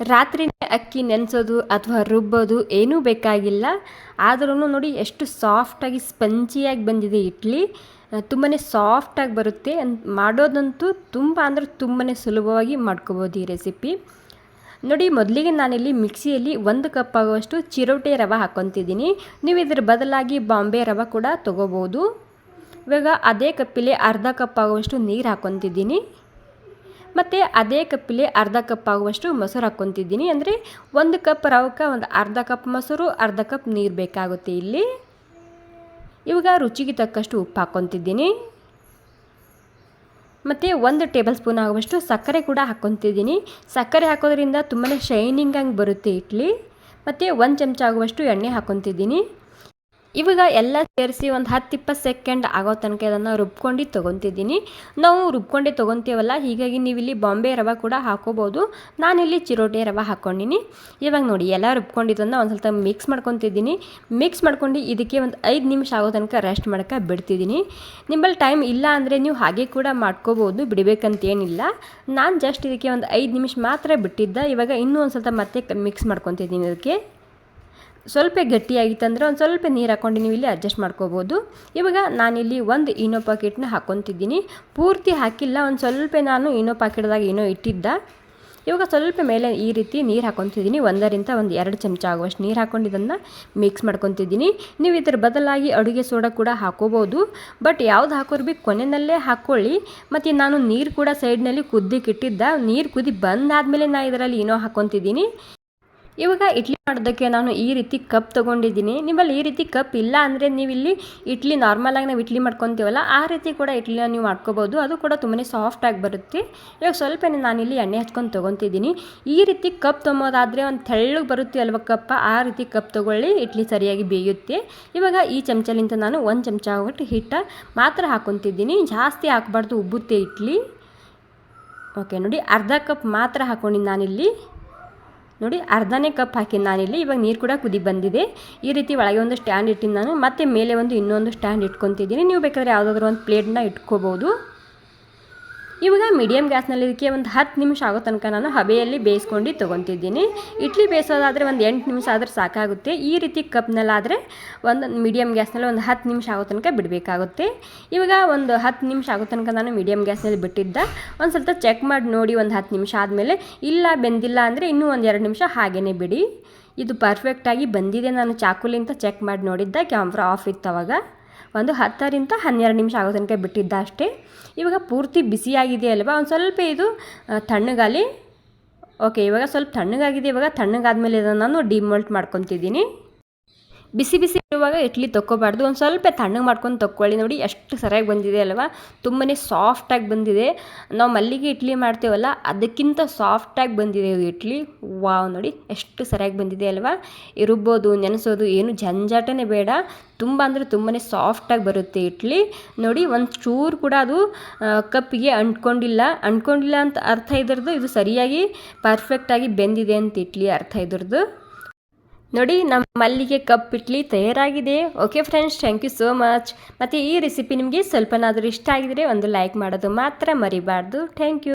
ರಾತ್ರಿನೇ ಅಕ್ಕಿ ನೆನೆಸೋದು ಅಥವಾ ರುಬ್ಬೋದು ಏನೂ ಬೇಕಾಗಿಲ್ಲ. ಆದ್ರೂ ನೋಡಿ ಎಷ್ಟು ಸಾಫ್ಟಾಗಿ ಸ್ಪಂಜಿಯಾಗಿ ಬಂದಿದೆ ಇಡ್ಲಿ. ತುಂಬಾ ಸಾಫ್ಟಾಗಿ ಬರುತ್ತೆ. ಮಾಡೋದಂತೂ ತುಂಬ ಅಂದರೆ ತುಂಬಾ ಸುಲಭವಾಗಿ ಮಾಡ್ಕೋಬೋದು ಈ ರೆಸಿಪಿ. ನೋಡಿ, ಮೊದಲಿಗೆ ನಾನಿಲ್ಲಿ ಮಿಕ್ಸಿಯಲ್ಲಿ ಒಂದು ಕಪ್ ಆಗುವಷ್ಟು ಚಿರೋಟೆ ರವೆ ಹಾಕ್ಕೊತಿದ್ದೀನಿ. ನೀವು ಇದರ ಬದಲಾಗಿ ಬಾಂಬೆ ರವೆ ಕೂಡ ತೊಗೋಬೋದು. ಇವಾಗ ಅದೇ ಕಪ್ಪಲ್ಲಿ ಅರ್ಧ ಕಪ್ ಆಗುವಷ್ಟು ನೀರು ಹಾಕ್ಕೊತಿದ್ದೀನಿ. ಮತ್ತು ಅದೇ ಕಪ್ಪಲ್ಲಿ ಅರ್ಧ ಕಪ್ ಆಗುವಷ್ಟು ಮೊಸರು ಹಾಕ್ಕೊತಿದ್ದೀನಿ. ಅಂದರೆ ಒಂದು ಕಪ್ ರವಕ್ಕೆ ಒಂದು ಅರ್ಧ ಕಪ್ ಮೊಸರು, ಅರ್ಧ ಕಪ್ ನೀರು ಬೇಕಾಗುತ್ತೆ ಇಲ್ಲಿ. ಇವಾಗ ರುಚಿಗೆ ತಕ್ಕಷ್ಟು ಉಪ್ಪು ಹಾಕ್ಕೊತಿದ್ದೀನಿ. ಮತ್ತು ಒಂದು ಟೇಬಲ್ ಸ್ಪೂನ್ ಆಗುವಷ್ಟು ಸಕ್ಕರೆ ಕೂಡ ಹಾಕ್ಕೊತಿದ್ದೀನಿ. ಸಕ್ಕರೆ ಹಾಕೋದ್ರಿಂದ ತುಂಬಾ ಶೈನಿಂಗಾಗಿ ಬರುತ್ತೆ ಇಡ್ಲಿ. ಮತ್ತು ಒಂದು ಚಮಚ ಆಗುವಷ್ಟು ಎಣ್ಣೆ ಹಾಕ್ಕೊತಿದ್ದೀನಿ. ಇವಾಗ ಎಲ್ಲ ಸೇರಿಸಿ ಒಂದು ಹತ್ತು ಇಪ್ಪತ್ತು ಸೆಕೆಂಡ್ ಆಗೋ ತನಕ ಇದನ್ನು ರುಬ್ಕೊಂಡು ತೊಗೊತಿದ್ದೀನಿ. ನಾವು ರುಬ್ಕೊಂಡೇ ತೊಗೊತೀವಲ್ಲ, ಹೀಗಾಗಿ ನೀವು ಇಲ್ಲಿ ಬಾಂಬೆ ರವೆ ಕೂಡ ಹಾಕೋಬೋದು. ನಾನಿಲ್ಲಿ ಚಿರೋಟೆ ರವೆ ಹಾಕ್ಕೊಂಡಿನಿ ಇವಾಗ ನೋಡಿ, ಎಲ್ಲ ರುಬ್ಕೊಂಡಿದ್ದನ್ನು ಒಂದು ಸ್ವಲ್ಪ ಮಿಕ್ಸ್ ಮಾಡ್ಕೊತಿದ್ದೀನಿ. ಮಿಕ್ಸ್ ಮಾಡ್ಕೊಂಡು ಇದಕ್ಕೆ ಒಂದು ಐದು ನಿಮಿಷ ಆಗೋ ತನಕ ರೆಸ್ಟ್ ಮಾಡೋಕೆ ಬಿಡ್ತಿದ್ದೀನಿ. ನಿಮ್ಮಲ್ಲಿ ಟೈಮ್ ಇಲ್ಲ ಅಂದರೆ ನೀವು ಹಾಗೆ ಕೂಡ ಮಾಡ್ಕೋಬೋದು, ಬಿಡಬೇಕಂತೇನಿಲ್ಲ. ನಾನು ಜಸ್ಟ್ ಇದಕ್ಕೆ ಒಂದು ಐದು ನಿಮಿಷ ಮಾತ್ರ ಬಿಟ್ಟಿದ್ದ. ಇವಾಗ ಇನ್ನೂ ಒಂದು ಸ್ವಲ್ಪ ಮತ್ತೆ ಮಿಕ್ಸ್ ಮಾಡ್ಕೊತಿದ್ದೀನಿ ಇದಕ್ಕೆ. ಸ್ವಲ್ಪ ಗಟ್ಟಿಯಾಗಿತ್ತಂದ್ರೆ ಒಂದು ಸ್ವಲ್ಪ ನೀರು ಹಾಕ್ಕೊಂಡು ನೀವು ಇಲ್ಲಿ ಅಡ್ಜಸ್ಟ್ ಮಾಡ್ಕೋಬೋದು. ಇವಾಗ ನಾನಿಲ್ಲಿ ಒಂದು ಇನೋ ಪಾಕೆಟ್ನ ಹಾಕ್ಕೊತಿದ್ದೀನಿ ಪೂರ್ತಿ ಹಾಕಿಲ್ಲ, ಒಂದು ಸ್ವಲ್ಪ ನಾನು ಇನೋ ಪಾಕೆಟ್ದಾಗ ಏನೋ ಇಟ್ಟಿದ್ದ. ಇವಾಗ ಸ್ವಲ್ಪ ಮೇಲೆ ಈ ರೀತಿ ನೀರು ಹಾಕ್ಕೊತಿದ್ದೀನಿ ಒಂದರಿಂದ ಒಂದು ಎರಡು ಚಮಚ ಆಗುವಷ್ಟು ನೀರು ಹಾಕ್ಕೊಂಡು ಇದನ್ನು ಮಿಕ್ಸ್ ಮಾಡ್ಕೊತಿದ್ದೀನಿ. ನೀವು ಇದರ ಬದಲಾಗಿ ಅಡುಗೆ ಸೋಡಾ ಕೂಡ ಹಾಕೋಬೋದು. ಬಟ್ ಯಾವ್ದು ಹಾಕೋರು ಭೀ ಕೊನೆಯಲ್ಲೇ ಹಾಕ್ಕೊಳ್ಳಿ ಮತ್ತು ನಾನು ನೀರು ಕೂಡ ಸೈಡ್ನಲ್ಲಿ ಕುದ್ದಿಕ್ಕಿಟ್ಟಿದ್ದ ನೀರು ಕುದಿ ಬಂದಾದಮೇಲೆ ನಾನು ಇದರಲ್ಲಿ ಏನೋ ಹಾಕ್ಕೊತಿದ್ದೀನಿ ಇವಾಗ ಇಡ್ಲಿ ಮಾಡೋದಕ್ಕೆ ನಾನು ಈ ರೀತಿ ಕಪ್ ತೊಗೊಂಡಿದ್ದೀನಿ. ನಿಮ್ಮಲ್ಲಿ ಈ ರೀತಿ ಕಪ್ ಇಲ್ಲ ಅಂದರೆ ನೀವು ಇಲ್ಲಿ ಇಡ್ಲಿ ನಾರ್ಮಲಾಗಿ ನಾವು ಇಡ್ಲಿ ಮಾಡ್ಕೊತೀವಲ್ಲ, ಆ ರೀತಿ ಕೂಡ ಇಡ್ಲಿನ ನೀವು ಮಾಡ್ಕೋಬೋದು. ಅದು ಕೂಡ ತುಂಬಾ ಸಾಫ್ಟಾಗಿ ಬರುತ್ತೆ. ಇವಾಗ ಸ್ವಲ್ಪ ನಾನಿಲ್ಲಿ ಎಣ್ಣೆ ಹಚ್ಕೊಂಡು ತೊಗೊತಿದ್ದೀನಿ. ಈ ರೀತಿ ಕಪ್ ತೊಗೊಳೋದಾದರೆ ಒಂದು ತೆಳ್ಳಗೆ ಬರುತ್ತೆ ಅಲ್ವ ಕಪ್ಪ? ಆ ರೀತಿ ಕಪ್ ತೊಗೊಳ್ಳಿ, ಇಡ್ಲಿ ಸರಿಯಾಗಿ ಬೇಯುತ್ತೆ. ಇವಾಗ ಈ ಚಮಚಲಿಂದ ನಾನು ಒಂದು ಚಮಚ ಒಟ್ಟು ಹಿಟ್ಟ ಮಾತ್ರ ಹಾಕೊತಿದ್ದೀನಿ. ಜಾಸ್ತಿ ಹಾಕ್ಬಾರ್ದು ಉಬ್ಬುತ್ತೆ ಇಡ್ಲಿ. ಓಕೆ ನೋಡಿ ಅರ್ಧ ಕಪ್ ಮಾತ್ರ ಹಾಕ್ಕೊಂಡಿದ್ದು ನಾನಿಲ್ಲಿ. ನೋಡಿ, ಅರ್ಧನೇ ಕಪ್ ಹಾಕಿದ್ದು ನಾನಿಲ್ಲಿ, ಇವಾಗ ನೀರು ಕೂಡ ಕುದಿ ಬಂದಿದೆ. ಈ ರೀತಿ ಒಳಗೆ ಒಂದು ಸ್ಟ್ಯಾಂಡ್ ಇಟ್ಟಿದ್ದು ನಾನು, ಮತ್ತೆ ಮೇಲೆ ಒಂದು ಇನ್ನೊಂದು ಸ್ಟ್ಯಾಂಡ್ ಇಟ್ಕೊತಿದ್ದೀನಿ. ನೀವು ಬೇಕಾದರೆ ಯಾವುದಾದ್ರೂ ಒಂದು ಪ್ಲೇಟ್ನ ಇಟ್ಕೋಬೋದು. ಇವಾಗ ಮೀಡಿಯಮ್ ಗ್ಯಾಸ್ನಲ್ಲಿ ಇದಕ್ಕೆ ಒಂದು ಹತ್ತು ನಿಮಿಷ ಆಗೋ ತನಕ ನಾನು ಹಬೆಯಲ್ಲಿ ಬೇಯಿಸ್ಕೊಂಡು ತೊಗೊತಿದ್ದೀನಿ. ಇಡ್ಲಿ ಬೇಯಿಸೋದಾದರೆ ಒಂದು ಎಂಟು ನಿಮಿಷ ಆದರೆ ಸಾಕಾಗುತ್ತೆ. ಈ ರೀತಿ ಕಪ್ನಲ್ಲಾದರೆ ಒಂದು ಮೀಡಿಯಮ್ ಗ್ಯಾಸ್ನಲ್ಲಿ ಒಂದು ಹತ್ತು ನಿಮಿಷ ಆಗೋ ತನಕ ಬಿಡಬೇಕಾಗುತ್ತೆ. ಇವಾಗ ಒಂದು ಹತ್ತು ನಿಮಿಷ ಆಗೋ ತನಕ ನಾನು ಮೀಡಿಯಮ್ ಗ್ಯಾಸ್ನಲ್ಲಿ ಬಿಟ್ಟಿದ್ದ. ಒಂದು ಸ್ವಲ್ಪ ಚೆಕ್ ಮಾಡಿ ನೋಡಿ ಒಂದು ಹತ್ತು ನಿಮಿಷ ಆದಮೇಲೆ ಇಲ್ಲ ಬೆಂದಿಲ್ಲ ಅಂದರೆ ಇನ್ನೂ ಒಂದು ಎರಡು ನಿಮಿಷ ಹಾಗೇ ಬಿಡಿ. ಇದು ಪರ್ಫೆಕ್ಟಾಗಿ ಬಂದಿದೆ. ನಾನು ಚಾಕುಲಿಂತ ಚೆಕ್ ಮಾಡಿ ನೋಡಿದ್ದೆ. ಕ್ಯಾಮ್ರಾ ಆಫ್ ಇತ್ತು ಅವಾಗ. ಒಂದು ಹತ್ತರಿಂದ ಹನ್ನೆರಡು ನಿಮಿಷ ಆಗೋ ತನಕ ಬಿಟ್ಟಿದ್ದ ಅಷ್ಟೇ. ಇವಾಗ ಪೂರ್ತಿ ಬಿಸಿಯಾಗಿದೆ ಅಲ್ವಾ? ಒಂದು ಸ್ವಲ್ಪ ಇದು ತಣ್ಣಗಾಲಿ ಓಕೆ ಇವಾಗ ಸ್ವಲ್ಪ ತಣ್ಣಗಾಗಿದೆ. ಇವಾಗ ತಣ್ಣಗಾದ್ಮೇಲೆ ಇದನ್ನು ನಾನು ಡಿಮೋಲ್ಟ್ ಮಾಡ್ಕೊತಿದ್ದೀನಿ. ಬಿಸಿ ಬಿಸಿ ಇರುವಾಗ ಇಡ್ಲಿ ತೊಗೋಬಾರ್ದು ಒಂದು ಸ್ವಲ್ಪ ತಣ್ಣಗೆ ಮಾಡ್ಕೊಂಡು ತಕ್ಕೊಳ್ಳಿ ನೋಡಿ, ಎಷ್ಟು ಸರಿಯಾಗಿ ಬಂದಿದೆ ಅಲ್ವಾ? ತುಂಬನೇ ಸಾಫ್ಟಾಗಿ ಬಂದಿದೆ. ನಾವು ಮಲ್ಲಿಗೆ ಇಡ್ಲಿ ಮಾಡ್ತೇವಲ್ಲ, ಅದಕ್ಕಿಂತ ಸಾಫ್ಟಾಗಿ ಬಂದಿದೆ ಇದು ಇಡ್ಲಿ. ವಾವ್ ನೋಡಿ, ಎಷ್ಟು ಸರಿಯಾಗಿ ಬಂದಿದೆ ಅಲ್ವಾ? ರುಬ್ಬೋದು ನೆನೆಸೋದು, ಏನು ಜಂಜಾಟನೇ ಬೇಡ. ತುಂಬ ಅಂದರೆ ತುಂಬನೇ ಸಾಫ್ಟಾಗಿ ಬರುತ್ತೆ ಇಡ್ಲಿ. ನೋಡಿ, ಒಂದು ಚೂರು ಕೂಡ ಅದು ಕಪ್ಪಿಗೆ ಅಂಟ್ಕೊಂಡಿಲ್ಲ. ಅಂಟ್ಕೊಂಡಿಲ್ಲ ಅಂತ ಅರ್ಥ ಇದ್ರದ್ದು ಇದು ಸರಿಯಾಗಿ ಪರ್ಫೆಕ್ಟಾಗಿ ಬೆಂದಿದೆ ಅಂತ ಇಡ್ಲಿ ಅರ್ಥ ಇದ್ರದ್ದು. ನೋಡಿ ನಮ್ಮ ಮಲ್ಲಿಗೆ cup idli ತಯಾರಾಗಿದೆ. Okay friends thank you so much ಮತ್ತು ಈ ರೆಸಿಪಿ ನಿಮಗೆ ಸ್ವಲ್ಪನಾದರೂ ಇಷ್ಟ ಆಗಿದರೆ ಒಂದು ಲೈಕ್ ಮಾಡೋದು ಮಾತ್ರ ಮರಿಬಾರ್ದು. Thank you